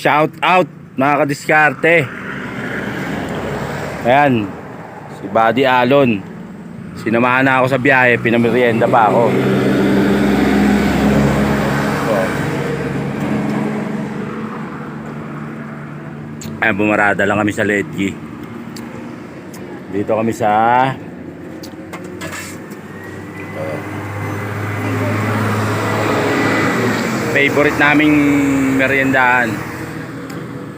Shout out mga kadiskarte. Ayan. Si Buddy Alon. Sinamahan na ako sa biyahe. Pinamerienda pa ako. So, Ayan, bumarada lang kami sa Ledgi. Dito kami sa favorite naming meriendahan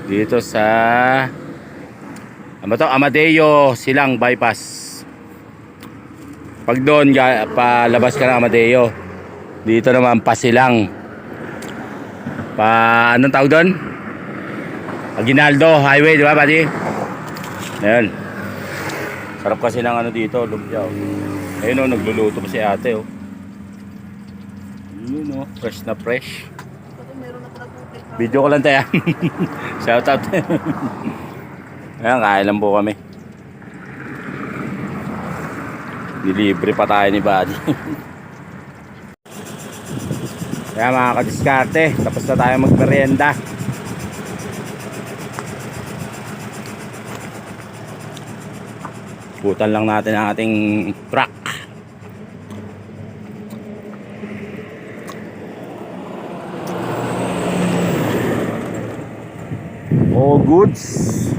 dito sa ano to? Amadeo Silang Bypass pag doon palabas ka ng Amadeo dito naman Pasilang pa anong tawag doon? Aguinaldo Highway di ba pati? Ayan sarap kasi ng ano dito lumpia oh. ayun oh nagluluto pa si ate oh yun oh fresh na fresh Video ko lang tayo. Shout out. Ayan, kain lang po kami. Dilibre pa tayo ni Buddy. Kaya mga kadiskarte, tapos na tayo magmerienda. Putan lang natin ang ating truck. All goods.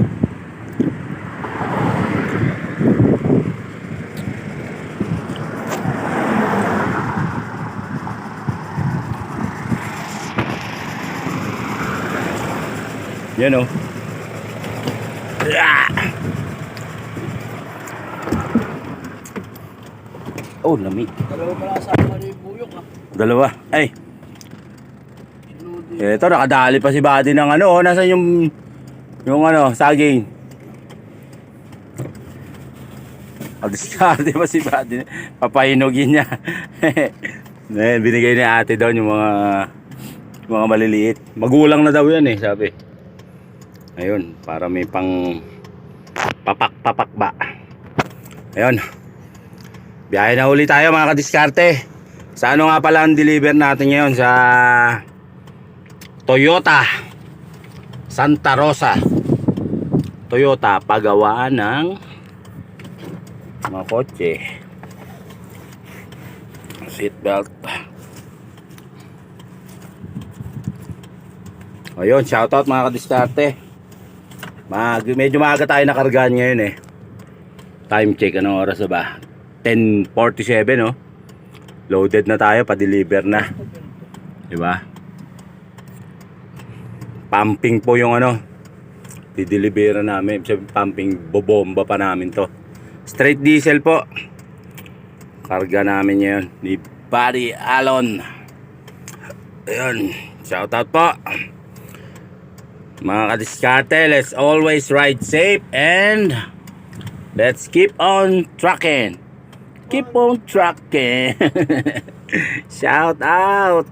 Yan o. Ah! Oh, lamig. Dalawa pala sa ni Buyok ah. Dalawa. Ay, Sinudi. Ito, nakadali pa si Buddy ng ano, oh, nasan yung, yung ano, saging. Pag-discarte pa si Buddy, papahinugin niya. Ayan, binigay ni ate doon yung mga, mga maliliit. Magulang na daw yan eh, sabi. Ayun, para may pang papak-papak ba. Ayun. Biyahe na uli tayo mga kadiskarte. Sa ano nga pala ang deliver natin ngayon sa Toyota Santa Rosa. Toyota pagawaan ng mga kotse. Seatbelt. Ayun shoutout mga kadiskarte. Mag, medyo maaga tayo nakargaan ngayon eh. Time check anong oras ba? 10.47 no loaded na tayo pa-deliver na. Diba pumping po yung ano dideliveran namin. Sabi, pumping bobomba pa namin to. Straight diesel po. Karga namin ngayon ni Buddy Alon. Ayun shout out po. Mga kadiskate let's always ride safe and let's keep on trucking. Keep on trucking. Shout out